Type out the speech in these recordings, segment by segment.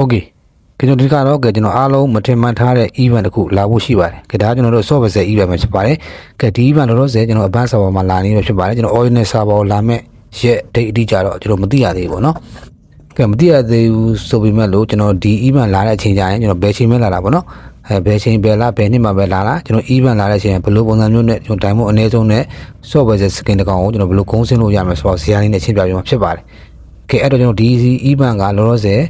okay ကျွန်တော်ဒီကတော့ကကျွန်တော်အားလုံးမထင်မှတ်ထားတဲ့ event တစ်ခုလာဖို့ရှိပါတယ်။ကဒါကျွန်တော်တို့ software ဆက် event ပဲဖြစ်ပါတယ်။ကဒီ event တော့ဆက်ကျွန်တော် advanced server မှာလာနေပဲဖြစ်ပါတယ်။ကျွန်တော် original server ကိုလာမဲ့ရက် date အတိအကျတော့ကျွန်တော်မသိရသေးဘူးပေါ့နော်။ကဲမသိရသေးဘူးဆိုပေမဲ့လို့ကျွန်တော်ဒီ event လာတဲ့အချိန်ကျရင်ကျွန်တော်ဘယ်ချိန်မှလာတာပေါ့နော်။အဲဘယ်ချိန်ဘယ်လဘယ်နှစ်မှာပဲလာလာကျွန်တော် event လာတဲ့အချိန်ဘယ်လိုပုံစံမျိုးနဲ့ကျွန်တော် time အနည်းဆုံးနဲ့ software ဆက် skin တကောင်ကိုကျွန်တော်ဘယ်လိုကုန်းဆင်းလို့ရမလဲဆိုတော့ဇာတ်ရင်းနဲ့ရှင်းပြပေးမှာဖြစ်ပါတယ်။ကဲအဲ့တော့ကျွန်တော်ဒီ event ကလောလောဆယ်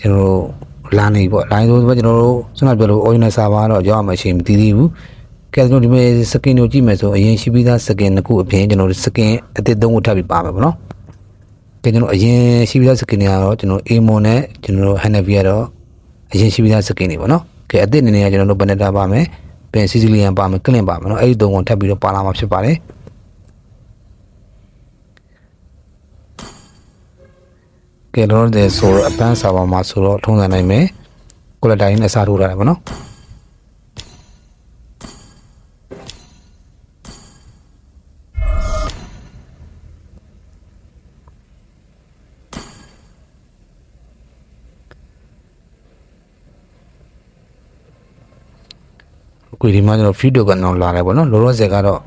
ကျွန်တော်တို့လာနေပေါ့လိုင်းဆိုတော့ကျွန်တော်တို့ဆွမ်းပြောလို့ original server တော့ရောက်မှအချိန်မသိသေးဘူးကဲကျွန်တော်ဒီမဲ့ skin ကိုကြည့်မယ်ဆိုအရင်ရှိပြီးသား skin တစ်ခုအပြင်ကျွန်တော်တို့ skin အသစ်သုံးခုထပ်ပြီးပါမယ်ပေါ့နော်ကဲကျွန်တော်အရင်ရှိပြီးသား skin တွေကတော့ကျွန်တော် Amon နဲ့ကျွန်တော်တို့ Hanabi ကတော့အရင်ရှိပြီးသား skin တွေပေါ့နော်ကဲအသစ်အနေနဲ့ကျွန်တော်တို့ Benetta ပါမယ်ပင် Sicilian ပါမယ် Clean ပါမယ်နော်အဲ့ဒီသုံးခုထပ်ပြီးတော့ပါလာမှာဖြစ်ပါတယ် ကဲတော့တဲ့ဆိုတော့အပန်းစာပါမှာဆိုတော့ထုံးစံနိုင်မယ်ကိုလက်တိုင်းနဲ့အစားထိုးထားတယ်ဗောနော်ကိုဒီမှာကျွန်တော် video ကတော့လာတယ်ဗောနော်လောလောဆယ်ကတော့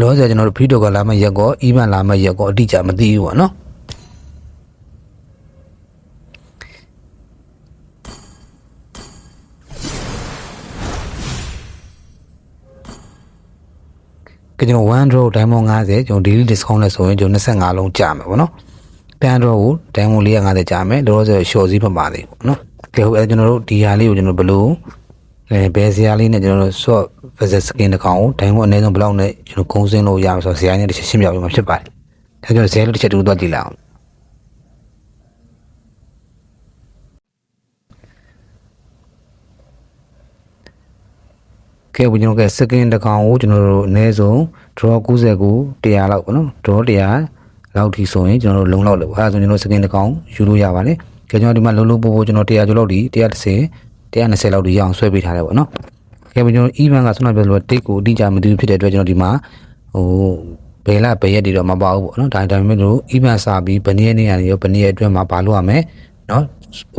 လောလောဆယ်ကျွန်တော်တို့ video ကလာမယ့်ရက်ကော email လာမယ့်ရက်ကောအတိအကျမသိဘူးဗောနော်ကကျွန်တော်1 draw diamond 50ကျွန်တော် daily discount နဲ့ဆိုရင်ကျွန်တော်25လုံးကြာမယ်ပေါ့နော်ပြန် draw ကို diamond 450ကြာမယ်လောလောဆယ် short စီးပတ်ပါသေးပေါ့နော်ကဲဟုတ်အဲကျွန်တော်တို့ဒီဟာလေးကိုကျွန်တော်ဘယ်လို အဲဘယ်ဇာလေးနဲ့ကျွန်တော်တို့ short versus skin တစ်ကောင်ကို diamond အနည်းဆုံးဘယ်လောက်နဲ့ကျွန်တော်ကုန်းစင်းလို့ရမယ်ဆိုတော့ဇာနဲ့တစ်ချက်ရှင်းပြပေးမှာဖြစ်ပါတယ်ဒါကြောင့်ဇာလို့တစ်ချက်တူတော့ကြည့်လိုက်အောင်ကဲဘုကျွန်တော်က second တစ်ကောင်ကိုကျွန်တော်တို့အနည်းဆုံး draw 99 100လောက်ပေါ့နော် draw 100လောက်ထိဆိုရင်ကျွန်တော်တို့လုံလောက်လို့အဲဒါဆိုကျွန်တော် second တစ်ကောင်ယူလို့ရပါတယ်ကဲကျွန်တော်ဒီမှာလုံးလုံးပို့ပို့ကျွန်တော်100ကျော်လောက်ဒီ130 120လောက်ဒီရအောင်ဆွဲပေးထားတယ်ပေါ့နော်ကဲဘုကျွန်တော် event ကဆွမ်းပြောလို့တိတ်ကိုအတိအကျမသိဘူးဖြစ်တဲ့အတွက်ကျွန်တော်ဒီမှာဟိုဘယ်လဘယ်ရက်တွေတော့မပါဘူးပေါ့နော်ဒါဒါပေမဲ့လို့ event စာပြီးဘယ်နည်းနေရနေရောဘယ်နည်းအတွင်းမှာပါလို့ရမယ်နော်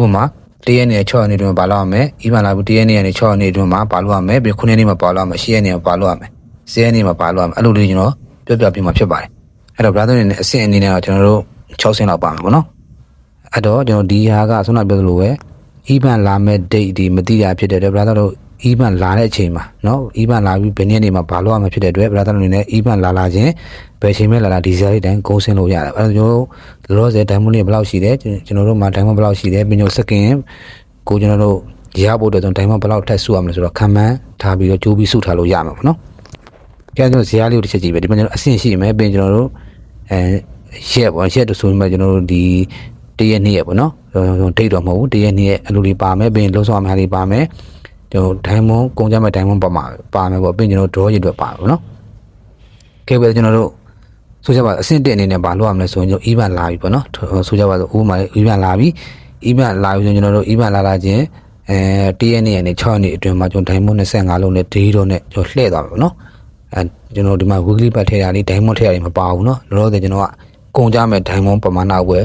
ဥပမာတရက်နေ6ရက်နေတွင်ပါလို့ရမယ်။ email လာပြီးတရက်နေနေ6ရက်နေတွင်မှာပါလို့ရမယ်။ပြီး9ရက်နေမှာပါလို့ရမယ်။10ရက်နေမှာပါလို့ရမယ်။10ရက်နေမှာပါလို့ရမယ်။အဲ့လိုလေးကျွန်တော်ပြောပြပြမှာဖြစ်ပါတယ်။အဲ့တော့ brother တွေနဲ့အဆင့်အနေနဲ့တော့ကျွန်တော်တို့6ဆင့်လောက်ပါမှာပေါ့နော်။အဲ့တော့ကျွန်တော်ဒီဟာကဆွမ်းနာပြောသလိုပဲ email လာမဲ့ date ဒီမသိတာဖြစ်တဲ့အတွက် brother တို့ email လာတဲ့အချိန်မှာเนาะ email လာပြီးဘယ်နေ့နေမှာပါလို့ရမှာဖြစ်တဲ့အတွက် brother တို့အနေနဲ့ email လာလာခြင်းဘယ်ချိန်မဲ့လာလာဒီဇာတ်တိုင်းကုန်းဆင်းလို့ရတယ်အဲ့တော့ကျွန်တော်တို့လောလောဆယ် diamond လေးဘယ်လောက်ရှိတယ်ကျွန်တော်တို့မှာ diamond ဘယ်လောက်ရှိတယ်ပြီးတော့ second ကိုကျွန်တော်တို့ရဖို့အတွက်ကျွန်တော် diamond ဘယ်လောက်ထပ်စုရမလဲဆိုတော့ခံမှန်းထားပြီးတော့ကြိုးပြီးစုထားလို့ရမှာပေါ့နော်ကျန်ကျွန်တော်ဇာတ်လေးကိုတစ်ချက်ကြည့်ပဲဒီမှာကျွန်တော်အဆင့်ရှိမယ်ပြီးကျွန်တော်တို့အဲရက်ပေါ့ရက်တို့ဆိုရင်ကျွန်တော်တို့ဒီတရက်နေ့ရက်ပေါ့နော် ကျွန်တော်ဒိတ်တော့မဟုတ်ဘူးတရက်နေ့ရက်အလိုလေးပါမယ်ပြီးလုံးဆောင်အများလေးပါမယ်ကျွန်တော် diamond ကုန်ကြမဲ့ diamond ပါမှာပါမယ်ပေါ့ပြီးကျွန်တော် draw ရအတွက်ပါမယ်ပေါ့နော်ကဲပဲကျွန်တော်တို့ဆိုကြပါအဆင့်တက်အနေနဲ့ဘာလုပ်ရမလဲဆိုရင်ကျွန်တော် event လာပြီပေါ့နော်ဆိုကြပါဆိုဥပမာ event လာပြီ event လာပြီဆိုရင်ကျွန်တော်တို့ event လာလာခြင်းအဲတရက်နေ့နဲ့6ရက်နေ့အတွင်းမှာကျွန်တော် diamond 25လုံးနဲ့ day တော့နဲ့ကျွန်တော်လှည့်သွားမယ်ပေါ့နော်အဲကျွန်တော်ဒီမှာ weekly ပတ်ထည့်တာလေး diamond ထည့်တာလေးမပါဘူးเนาะလောလောဆယ်ကျွန်တော်ကကုန်ကြမဲ့ diamond ပမာဏကိုပဲ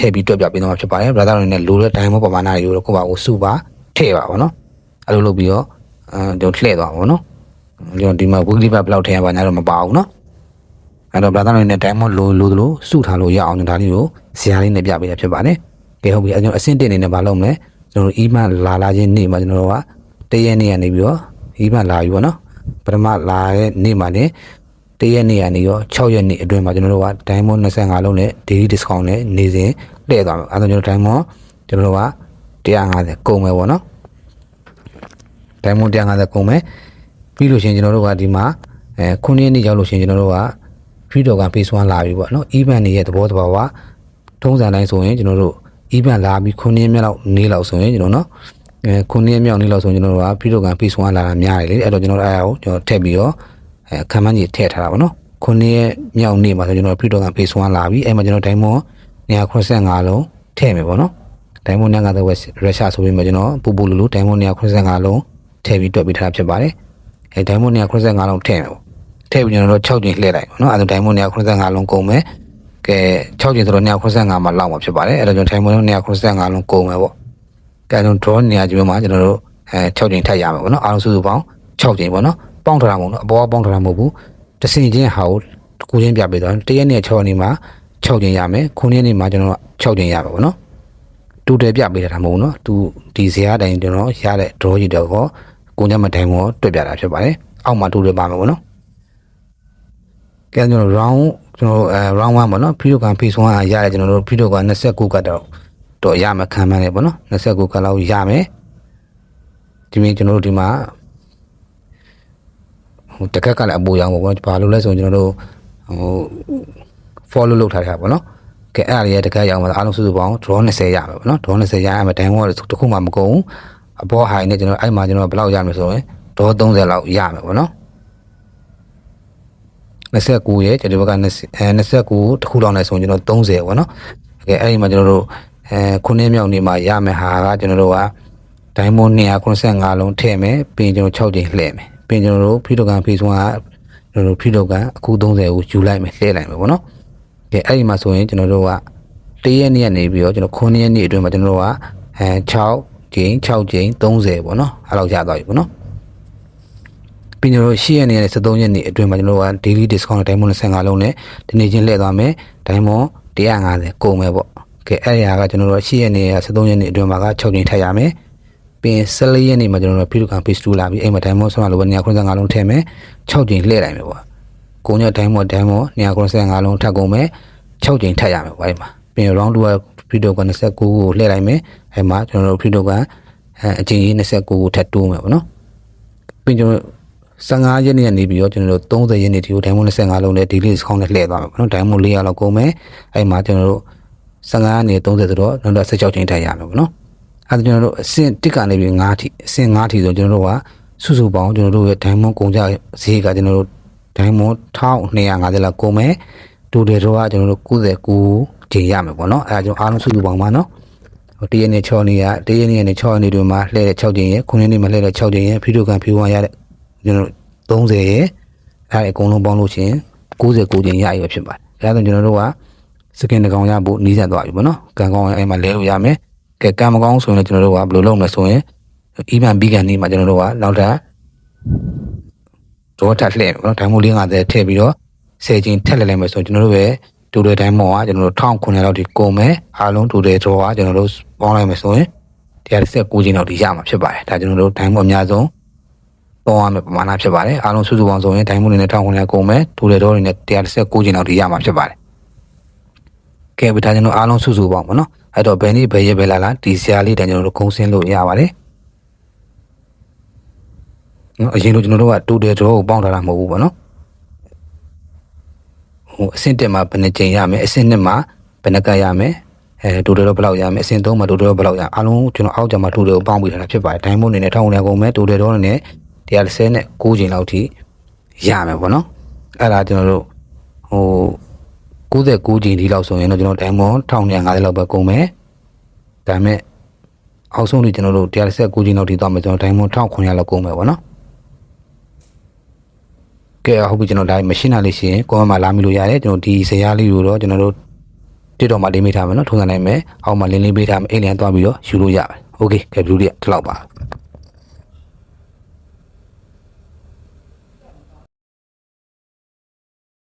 ထည့်ပြီးတွက်ပြပေးသွားမှာဖြစ်ပါတယ်ဘရာသာတွေနဲ့လိုတဲ့တိုင်းမပမာဏတွေကိုတော့ကိုယ့်ဘာကိုစုပါထည့်ပါဗောနော်အဲ့လိုလုပ်ပြီးတော့အဲကျွန်တော်လှည့်သွားပါဗောနော်ကျွန်တော်ဒီမှာ weekly ဘလောက်ထည့်ရပါညာတော့မပါဘူးနော်အဲ့တော့ဘရာသာတွေနဲ့တိုင်းမလိုလိုသလိုစုထားလို့ရအောင်ကျွန်တော်ဒါလေးကိုဇာတ်လေးနဲ့ပြပေးတာဖြစ်ပါတယ်ကဲဟုတ်ပြီအဲ့ကျွန်တော်အဆင့်တင်နေနဲ့မလုပ်မလဲကျွန်တော် email လာလာချင်းနေ့မှာကျွန်တော်ကတရက်နေ့ကနေပြီးတော့ email လာပြီဗောနော်ပထမလာတဲ့နေ့မှာလည်း တရက်နေ့ကနေရော6ရက်နေ့အတွင်းမှာကျွန်တော်တို့က diamond 25လုံးနဲ့ daily discount နဲ့နေစဉ်လှည့်သွားမယ်အဲ့ဒါကျွန်တော် diamond ကျွန်တော်တို့က150ကုန်မယ်ပေါ့နော် diamond 150ကုန်မယ်ပြီးလို့ရှိရင်ကျွန်တော်တို့ကဒီမှာအဲခုနှစ်နေ့ရောက်လို့ရှိရင်ကျွန်တော်တို့က free dog က phase 1လာပြီပေါ့နော် event တွေရဲ့သဘောတဘာဝထုံးစံတိုင်းဆိုရင်ကျွန်တော်တို့ event လာပြီးခုနှစ်ရက်မြောက်နေ့လောက်ဆိုရင်ကျွန်တော်နော်အဲခုနှစ်ရက်မြောက်နေ့လောက်ဆိုရင်ကျွန်တော်တို့က free dog က phase 1လာတာများတယ်လေအဲ့တော့ကျွန်တော်တို့အားကိုကျွန်တော်ထည့်ပြီးတော့ အဲခံမှန်းကြီးထည့်ထားတာပေါ့နော်ခုနှစ်ရက်မြောက်နေ့မှာဆိုကျွန်တော် free dog က phase 1လာပြီအဲ့မှာကျွန်တော် diamond 185လုံးထည့်မယ်ပေါ့နော် diamond နဲ့ကတော့ Russia ဆိုပြီးမှကျွန်တော်ပူပူလူလူ diamond 185လုံးထည့်ပြီးတွက်ပေးထားတာဖြစ်ပါတယ်အဲ diamond 185လုံးထည့်မယ်ပေါ့ထည့်ပြီးကျွန်တော်တို့6ချိန်လှည့်လိုက်ပေါ့နော်အဲဒါ diamond 185လုံးကုန်မယ်ကဲ6ကျင်ဆိုတော့295မှာလောက်မှာဖြစ်ပါတယ်အဲ့တော့ကျွန်တော်ထိုင်မွန်လုံး295လုံးကုန်မယ်ပေါ့ကဲကျွန်တော် draw နေရာကြီးမှာကျွန်တော်တို့အဲ6ကျင်ထပ်ရမယ်ပေါ့နော်အားလုံးစုစုပေါင်း6ကျင်ပေါ့နော် ပေါင်းထားတာမဟုတ်နော်အပေါ်ကပေါင်းထားတာမဟုတ်ဘူးတစ်စင်ချင်းဟာကိုတစ်ခုချင်းပြပေးတော့တရက်နဲ့6နေ့မှာ6ကျင်ရမယ်ခုနှစ်နေ့မှာကျွန်တော်6ကျင်ရမယ်ပေါ့နော်တူတယ်ပြပေးတာမဟုတ်ဘူးနော်သူဒီဇာတ်တိုင်းကျွန်တော်ရတဲ့ draw ကြီးတော့ကိုညမတိုင်မောတွေ့ပြတာဖြစ်ပါတယ်အောက်မှာတူတယ်ပါမယ်ပေါ့နော်ကဲကျွန်တော် round ကျွန်တော်အဲ round 1ပေါ့နော်ဖီဒိုကန် phase 1ကရတယ်ကျွန်တော်တို့ဖီဒိုကန်29ကတ်တော့တော့ရမှာခံမှန်းတယ်ပေါ့နော်29ကတ်လောက်ရမယ်ဒီမြင်ကျွန်တော်တို့ဒီမှာ ဟိုတကက်ကလည်းအပူရောင်ပေါ့ဘာလို့လဲဆိုရင်ကျွန်တော်တို့ဟို follow လုပ်ထားတာပေါ့နော်ကဲအဲ့ဒါတွေတကက်ရောင်မှာအားလုံးစုစုပေါင်း draw 20ရမယ်ပေါ့နော် draw 20ရရမယ် diamond တစ်ခုမှမကုန်ဘူးအပေါ် high နဲ့ကျွန်တော်အဲ့မှာကျွန်တော်ဘယ်လောက်ရမလဲဆိုရင် draw 30လောက်ရမယ်ပေါ့နော်29ရဲ့ကျွန်တော်ဘက်က20အဲ29တစ်ခုတောင်းလဲဆိုရင်ကျွန်တော်30ပေါ့နော်။ကဲအဲ့ဒီမှာကျွန်တော်တို့အဲခုနှစ်မြောက်နေ့မှာရမယ်ဟာကကျွန်တော်တို့ကဒိုင်းမွန်295လုံးထည့်မယ်ပြီးရင်ကျွန်တော်6ချိန်လှည့်မယ် ပြီးရင်ကျွန်တော်တို့ဖီတိုကန်ဖေးဆုံးကကျွန်တော်တို့ဖီတိုကန်အခု30ကိုယူလိုက်မယ်လှည့်လိုက်မယ်ပေါ့နော်။ကဲအဲ့ဒီမှာဆိုရင်ကျွန်တော်တို့ကတရက်နေ့ကနေပြီးတော့ကျွန်တော်9ရက်နေ့အတွင်းမှာကျွန်တော်တို့ကအဲ6ချိန်6ချိန်30ပေါ့နော်။အဲ့လောက်ရသွားပြီပေါ့နော်။ပြီးကျွန်တော်တို့10ရက်နေ့နဲ့73ရက်နေ့အတွင်းမှာကျွန်တော်တို့က daily discount diamond 25လုံးနဲ့ဒီနေ့ချင်းလှည့်သွားမယ် diamond 150ကုန်မယ်ပေါ့ကဲအဲ့ဒီဟာကကျွန်တော်တို့10ရက်နေ့က73ရက်နေ့အတွင်းမှာက6ချိန်ထပ်ရမယ် ပြီးရင်14ရက်နေ့မှာကျွန်တော်တို့ Pirukan page 2လာပြီးအဲ့မှာ diamond ဆက်မှာလိုပဲ195လုံးထည့်မယ်6ချိန်လှည့်လိုက်မယ်ပေါ့ကိုည diamond diamond 195လုံးထပ်ကုန်မယ်6ချိန်ထပ်ရမယ်ပေါ့အဲ့မှာပြီးရင် round 2က Pirukan 29ကိုလှည့်လိုက်မယ်အဲ့မှာကျွန်တော်တို့ Pirukan အချိန်ကြီး29ကိုထပ်တိုးမယ်ပေါ့နော်ပြီးကျွန်တော်15ရက်နေ့ကနေပြီးတော့ကျွန်တော်တို့30ရက်နေ့ဒီကို diamond 25လုံးနဲ့ daily discount နဲ့လှည့်သွားမှာပေါ့နော် diamond 400လောက်ကုန်မယ်အဲ့မှာကျွန်တော်တို့15ရက်နေ့30ဆိုတော့နောက်တော့16ချိန်ထိုင်ရမယ်ပေါ့နော် အဲ့ဒါကျွန်တော်တို့အဆင့်1ကနေပြီး5ထိအဆင့်5ထိဆိုကျွန်တော်တို့ကစုစုပေါင်းကျွန်တော်တို့ရဲ့ diamond ကုန်ကြဈေးကကျွန်တော်တို့ diamond 1250လောက်ကုန်မယ်ဒူတယ်တော့ကကျွန်တော်တို့99ချိန်ရမယ်ပေါ့နော်အဲ့ဒါကျွန်တော်အားလုံးစုစုပေါင်းပါနော်ဟိုတရက်နေ့6နေ့ကတရက်နေ့နဲ့6ရက်နေ့တွေမှာလှည့်တဲ့6ချိန်ရယ်9ရက်နေ့မှာလှည့်တဲ့6ချိန်ရယ်ဖီဒိုကန်ဖီဝမ်ရတဲ့ကျွန်တော်30ရဲ့အဲ့ဒါအကုန်လုံးပေါင်းလို့ရှိရင်69ကျင်းရရဖြစ်ပါတယ်။ဒါဆိုကျွန်တော်တို့ကစကင်တကောင်ရဖို့နီးစပ်သွားပြီပေါ့နော်။ကံကောင်းရင်အဲ့မှာလဲလို့ရမယ်။ ကဲကံမကောင်းဆိုရင်လည်းကျွန်တော်တို့ကဘယ်လိုလုပ်မလဲဆိုရင်အီမန်ဘီကန်နေမှာကျွန်တော်တို့ကနောက်ထပ်တော့ထပ်လှည့်မယ်ပေါ့နော်။ဒိုင်းမိုး450ထည့်ပြီးတော့10ကျင်းထက်လှည့်လိုက်မယ်ဆိုရင်ကျွန်တော်တို့ရဲ့တူတဲ့တိုင်းမော်ကကျွန်တော်တို့1900လောက်ထိကုန်မယ်။အားလုံးတူတဲ့တော့ကကျွန်တော်တို့ပေါင်းလိုက်မယ်ဆိုရင်119ကျင်းလောက်ထိရမှာဖြစ်ပါတယ်။ဒါကျွန်တော်တို့ဒိုင်းမော်အများဆုံးပေါင်းရမယ့်ပမာဏဖြစ်ပါတယ်အားလုံးစုစုပေါင်းဆိုရင်ဒိုင်းမွန်နေနဲ့ထောင်ခွန်းနဲ့ကုန်မယ်ဒူလေတော့နေနဲ့119ကျင်းလောက်ထိရမှာဖြစ်ပါတယ်ကဲဗီဒါကျွန်တော်အားလုံးစုစုပေါင်းပေါ့နော် အဲ့တော့ဘယ်နည်းဘယ်ရက်ပဲလာလာဒီဆရာလေးတန်ကျွန်တော်တို့ဂုံစင်းလို့ရပါတယ်နော်အရင်လိုကျွန်တော်တို့ကတူတယ်တော့ကိုပေါင်းထားတာမဟုတ်ဘူးပေါ့နော်ဟိုအဆင့်တက်မှာဘယ်နှကျင်းရမယ်အဆင့်နှစ်မှာဘယ်နှကရမယ်အဲဒူတယ်တော့ဘယ်လောက်ရမယ်အဆင့်သုံးမှာဒူတယ်တော့ဘယ်လောက်ရအားလုံးကျွန်တော်အောက်ကြမှာဒူတယ်ကိုပေါင်းပြီးထားတာဖြစ်ပါတယ်ဒိုင်းမွန်နေနဲ့ထောင်ခွန်းနဲ့ကုန်မယ်ဒူတယ်တော့နေနဲ့130နဲ့9ချိန်လောက်ထိရမယ်ပေါ့နော်အဲ့ဒါကျွန်တော်တို့ဟို 99ကျင်းဒီလောက်ဆိုရင်တော့ကျွန်တော် diamond 1250လောက်ပဲကုန်မယ်ဒါပေမဲ့အောက်ဆုံးနေကျွန်တော်တို့139ကျင်းလောက်ထိသွားမယ်ကျွန်တော် diamond 1900လောက်ကုန်မယ်ပေါ့နော်ကဲဟုတ်ပြီကျွန်တော်ဒါမရှင်းတာလေးရှိရင် comment မှာလာမိလို့ရတယ်ကျွန်တော်ဒီဇရာလေးကိုတော့ကျွန်တော်တို့ TikTok မှာလင်းပေးထားမယ်နော်ထုံးစံနိုင်မယ်အောက်မှာလင်းလင်းပေးထားမယ်အဲ့လျံသွားပြီးတော့ယူလို့ရပါတယ် okay ကဲဒီလိုလေးကဒီလောက်ပါ